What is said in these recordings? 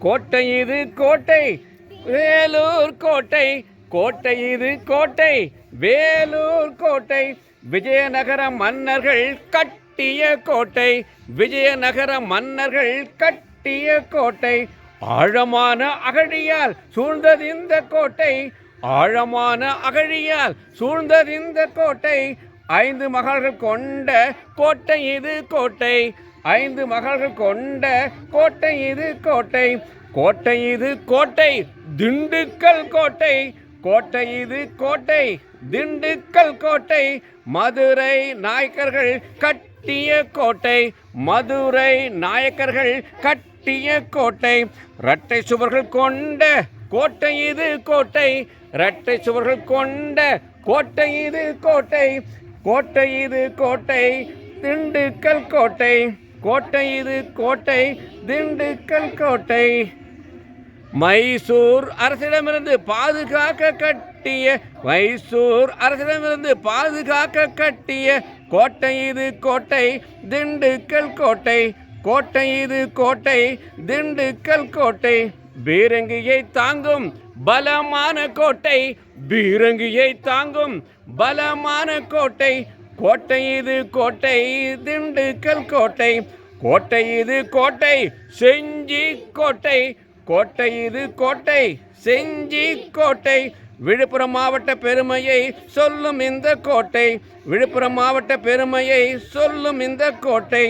கோட்டை இது கோட்டை வேலூர் கோட்டை கோட்டை இது கோட்டை வேலூர் கோட்டை விஜயநகர மன்னர்கள் கட்டிய கோட்டை விஜயநகர மன்னர்கள் கட்டிய கோட்டை ஆழமான அகழியால் சூழ்ந்தது இந்த கோட்டை ஆழமான அகழியால் சூழ்ந்தது இந்த கோட்டை. ஐந்து மகள்கள் கொண்ட கோட்டை இது கோட்டை ஐந்து மகள்கள் கொண்ட கோட்டை இது கோட்டை. கோட்டை இது கோட்டை திண்டுக்கல் கோட்டை. கோட்டை இது கோட்டை திண்டுக்கல் கோட்டை. மதுரை நாயக்கர்கள் கட்டிய கோட்டை மதுரை நாயக்கர்கள் கட்டிய கோட்டை இரட்டை சுவர்கள் கொண்ட கோட்டை இது கோட்டை இரட்டை சுவர்கள் கொண்ட கோட்டை இது கோட்டை கோட்டை இது கோட்டை திண்டுக்கல் கோட்டை கோட்டை இது கோட்டை திண்டுக்கல் கோட்டை. மைசூர் அரசிடமிருந்து பாதுகாக்க கட்டிய மைசூர் அரசிடமிருந்து பாதுகாக்க கட்டிய கோட்டை இது கோட்டை திண்டுக்கல் கோட்டை. கோட்டை இது கோட்டை திண்டுக்கல் கோட்டை. பீரங்கியை தாங்கும் பலமான கோட்டை பீரங்கியை தாங்கும் பலமான கோட்டை. கோட்டை இது கோட்டை திண்டுக்கல் கோட்டை. கோட்டை இது கோட்டை செஞ்சி கோட்டை. கோட்டை இது கோட்டை செஞ்சி கோட்டை. விழுப்புரம் மாவட்ட பெருமையை சொல்லும் இந்த கோட்டை. விழுப்புரம் மாவட்ட பெருமையை சொல்லும் இந்த கோட்டை.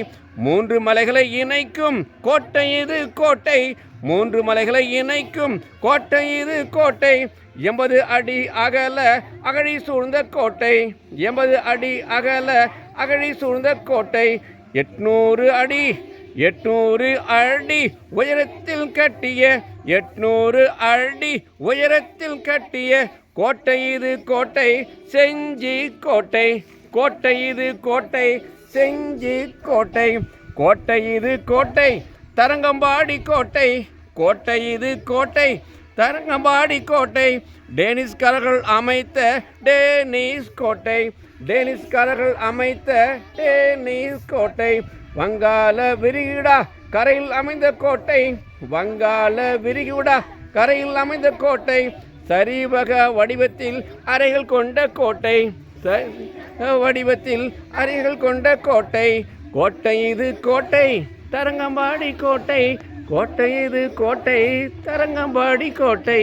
மூன்று மலைகளை இணைக்கும் கோட்டை இது கோட்டை. மூன்று மலைகளை இணைக்கும் கோட்டை இது கோட்டை. எண்பது அடி அகல அகழி சூழ்ந்த கோட்டை. எண்பது அடி அகல அகழி சூழ்ந்த கோட்டை. எட்நூறு அடி எட்நூறு அடி உயரத்தில் கட்டிய எட்நூறு அடி உயரத்தில் கட்டிய கோட்டை இது கோட்டை. செஞ்சி கோட்டை கோட்டை இது கோட்டை. செஞ்சி கோட்டை. கோட்டை இது கோட்டை. தரங்கம்பாடி கோட்டை. கோட்டை இது கோட்டை. தரங்கம்பாடி கோட்டை. டேனிஸ்காரர்கள் அமைத்த டேனிஸ் கோட்டை. டேனிஸ்காரர்கள் அமைத்த டேனிஸ் கோட்டை. வங்காள விரிகுடா கரையில் அமைந்த கோட்டை. வங்காள விரிகுடா கரையில் அமைந்த கோட்டை. சரிவக வடிவத்தில் அறைகள் கொண்ட கோட்டை. வடிவத்தில் அறைகள் கொண்ட கோட்டை. கோட்டை இது கோட்டை தரங்கம்பாடி கோட்டை. கோட்டை இது கோட்டை தரங்கம்பாடி கோட்டை.